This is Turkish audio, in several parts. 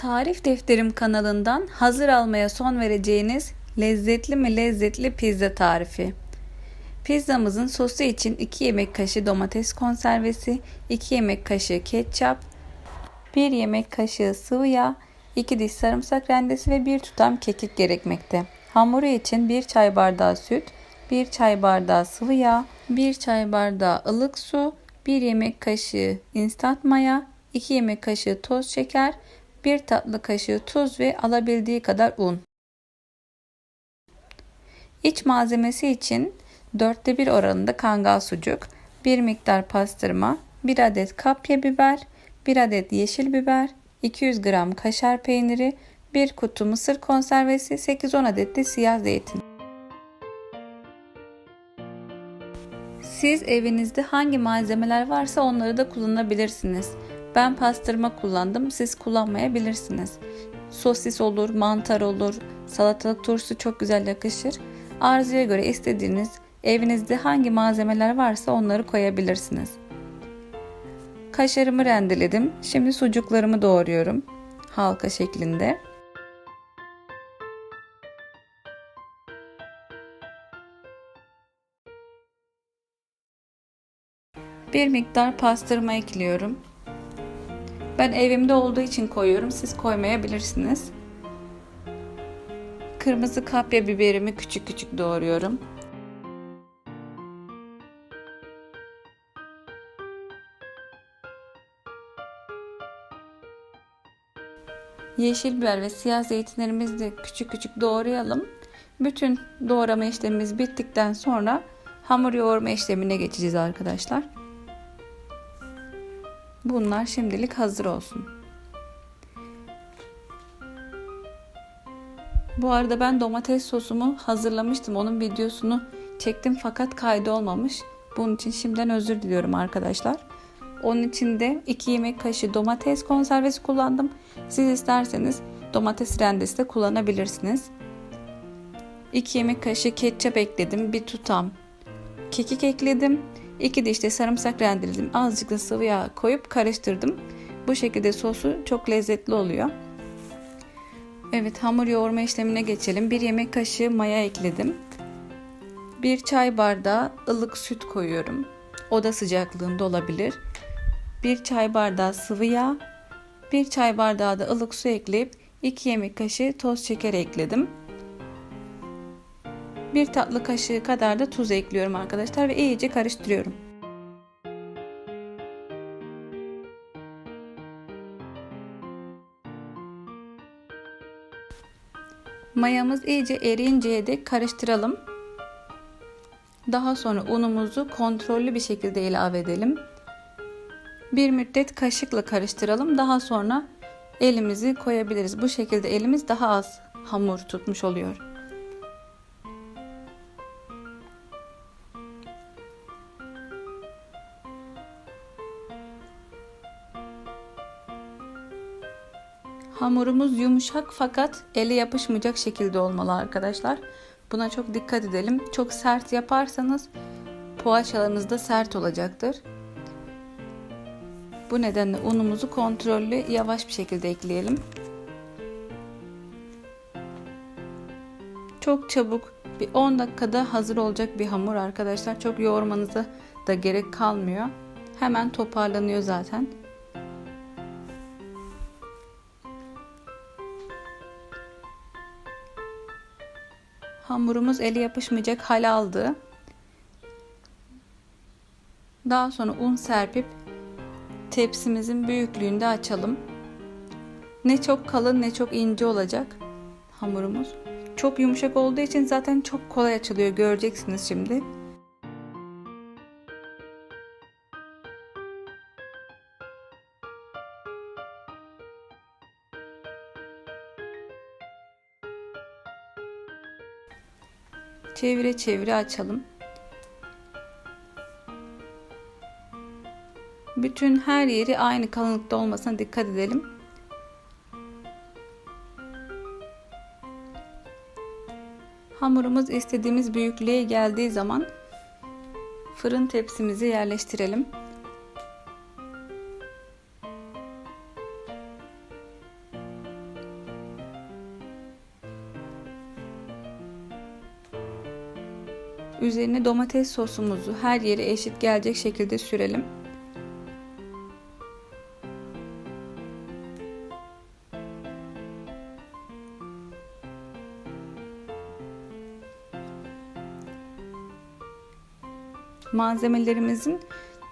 Tarif Defterim kanalından hazır almaya son vereceğiniz lezzetli mi lezzetli pizza tarifi. Pizzamızın sosu için 2 yemek kaşığı domates konservesi, 2 yemek kaşığı ketçap, 1 yemek kaşığı sıvı yağ, 2 diş sarımsak rendesi ve 1 tutam kekik gerekmekte. Hamuru için 1 çay bardağı süt, 1 çay bardağı sıvı yağ, 1 çay bardağı ılık su, 1 yemek kaşığı instant maya, 2 yemek kaşığı toz şeker, 1 tatlı kaşığı tuz ve alabildiği kadar un. İç malzemesi için 4'te 1 oranında kangal sucuk, 1 miktar pastırma, 1 adet kapya biber, 1 adet yeşil biber, 200 gram kaşar peyniri, 1 kutu mısır konservesi, 8-10 adet de siyah zeytin. Siz evinizde hangi malzemeler varsa onları da kullanabilirsiniz. Ben pastırma kullandım, siz kullanmayabilirsiniz. Sosis olur, mantar olur, salatalık turşusu çok güzel yakışır. Arzuya göre istediğiniz evinizde hangi malzemeler varsa onları koyabilirsiniz. Kaşarımı rendeledim. Şimdi sucuklarımı doğruyorum. Halka şeklinde. Bir miktar pastırma ekliyorum. Ben evimde olduğu için koyuyorum. Siz koymayabilirsiniz. Kırmızı kapya biberimi küçük küçük doğruyorum. Yeşil biber ve siyah zeytinlerimizi de küçük küçük doğrayalım. Bütün doğrama işlemimiz bittikten sonra hamur yoğurma işlemine geçeceğiz arkadaşlar. Bunlar şimdilik hazır olsun. Bu arada ben domates sosumu hazırlamıştım. Onun videosunu çektim fakat kaydı olmamış. Bunun için şimdiden özür diliyorum arkadaşlar. Onun için de 2 yemek kaşığı domates konservesi kullandım. Siz isterseniz domates rendesi de kullanabilirsiniz. 2 yemek kaşığı ketçap ekledim. Bir tutam kekik ekledim. 2 diş de sarımsak rendeledim. Azıcık da sıvı yağ koyup karıştırdım. Bu şekilde sosu çok lezzetli oluyor. Evet hamur yoğurma işlemine geçelim. 1 yemek kaşığı maya ekledim. 1 çay bardağı ılık süt koyuyorum. Oda sıcaklığında olabilir. 1 çay bardağı sıvı yağ, 1 çay bardağı da ılık su ekleyip 2 yemek kaşığı toz şeker ekledim. 1 tatlı kaşığı kadar da tuz ekliyorum arkadaşlar ve iyice karıştırıyorum. Mayamız iyice eriyinceye dek karıştıralım. Daha sonra unumuzu kontrollü bir şekilde ilave edelim. Bir müddet kaşıkla karıştıralım. Daha sonra elimizi koyabiliriz. Bu şekilde elimiz daha az hamur tutmuş oluyor. Hamurumuz yumuşak fakat ele yapışmayacak şekilde olmalı arkadaşlar. Buna çok dikkat edelim. Çok sert yaparsanız poğaçalarınız da sert olacaktır. Bu nedenle unumuzu kontrollü yavaş bir şekilde ekleyelim. Çok çabuk bir 10 dakikada hazır olacak bir hamur arkadaşlar. Çok yoğurmanıza da gerek kalmıyor. Hemen toparlanıyor zaten. Hamurumuz eli yapışmayacak hal aldı. Daha sonra un serpip tepsimizin büyüklüğünde açalım. Ne çok kalın ne çok ince olacak hamurumuz. Çok yumuşak olduğu için zaten çok kolay açılıyor göreceksiniz şimdi. Çevire çevire açalım. Bütün her yeri aynı kalınlıkta olmasına dikkat edelim. Hamurumuz istediğimiz büyüklüğe geldiği zaman fırın tepsimizi yerleştirelim. Üzerine domates sosumuzu her yere eşit gelecek şekilde sürelim. Malzemelerimizin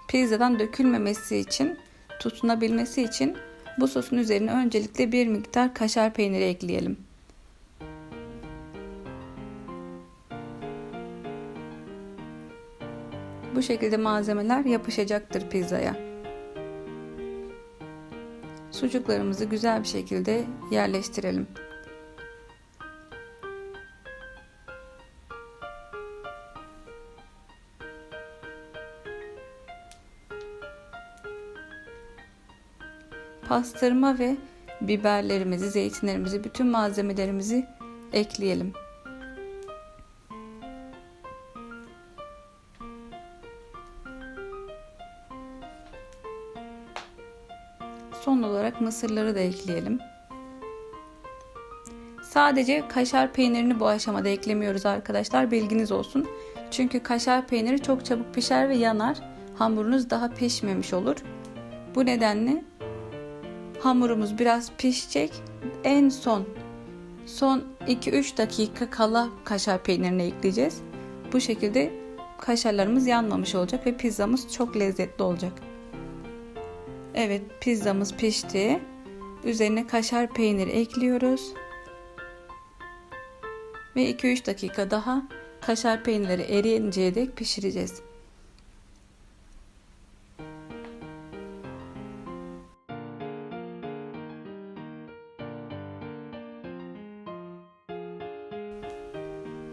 pizzadan dökülmemesi için, tutunabilmesi için bu sosun üzerine öncelikle bir miktar kaşar peyniri ekleyelim. Şekilde malzemeler yapışacaktır pizzaya. Sucuklarımızı güzel bir şekilde yerleştirelim. Pastırma ve biberlerimizi, zeytinlerimizi, bütün malzemelerimizi ekleyelim. Mısırları da ekleyelim. Sadece kaşar peynirini bu aşamada eklemiyoruz arkadaşlar. Bilginiz olsun. Çünkü kaşar peyniri çok çabuk pişer ve yanar. Hamurunuz daha pişmemiş olur. Bu nedenle hamurumuz biraz pişecek. En son son 2-3 dakika kala kaşar peynirini ekleyeceğiz. Bu şekilde kaşarlarımız yanmamış olacak ve pizzamız çok lezzetli olacak. Evet pizzamız pişti. Üzerine kaşar peyniri ekliyoruz. Ve 2-3 dakika daha kaşar peynirleri eriyinceye dek pişireceğiz.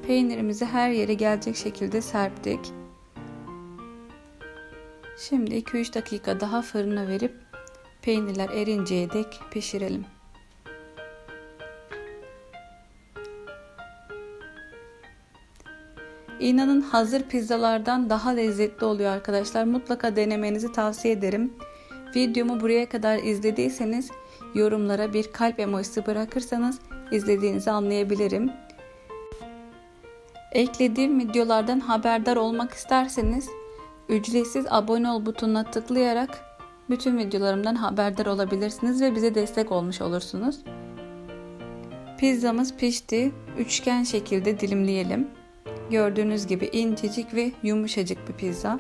Peynirimizi her yere gelecek şekilde serptik. Şimdi 2-3 dakika daha fırına verip peynirler erinceye dek pişirelim. İnanın hazır pizzalardan daha lezzetli oluyor arkadaşlar. Mutlaka denemenizi tavsiye ederim. Videomu buraya kadar izlediyseniz yorumlara bir kalp emojisi bırakırsanız izlediğinizi anlayabilirim. Eklediğim videolardan haberdar olmak isterseniz ücretsiz abone ol butonuna tıklayarak bütün videolarımdan haberdar olabilirsiniz ve bize destek olmuş olursunuz. Pizzamız pişti. Üçgen şekilde dilimleyelim. Gördüğünüz gibi incecik ve yumuşacık bir pizza.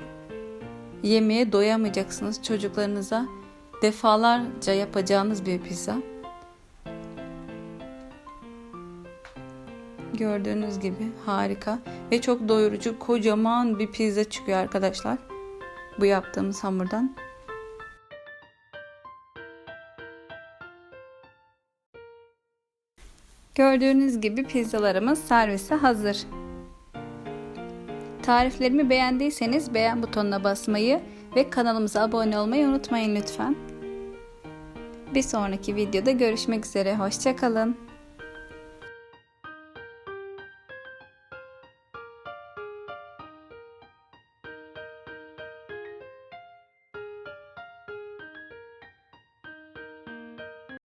Yemeğe doyamayacaksınız çocuklarınıza defalarca yapacağınız bir pizza. Gördüğünüz gibi harika ve çok doyurucu kocaman bir pizza çıkıyor arkadaşlar. Bu yaptığımız hamurdan. Gördüğünüz gibi pizzalarımız servise hazır. Tariflerimi beğendiyseniz beğen butonuna basmayı ve kanalımıza abone olmayı unutmayın lütfen. Bir sonraki videoda görüşmek üzere. Hoşçakalın.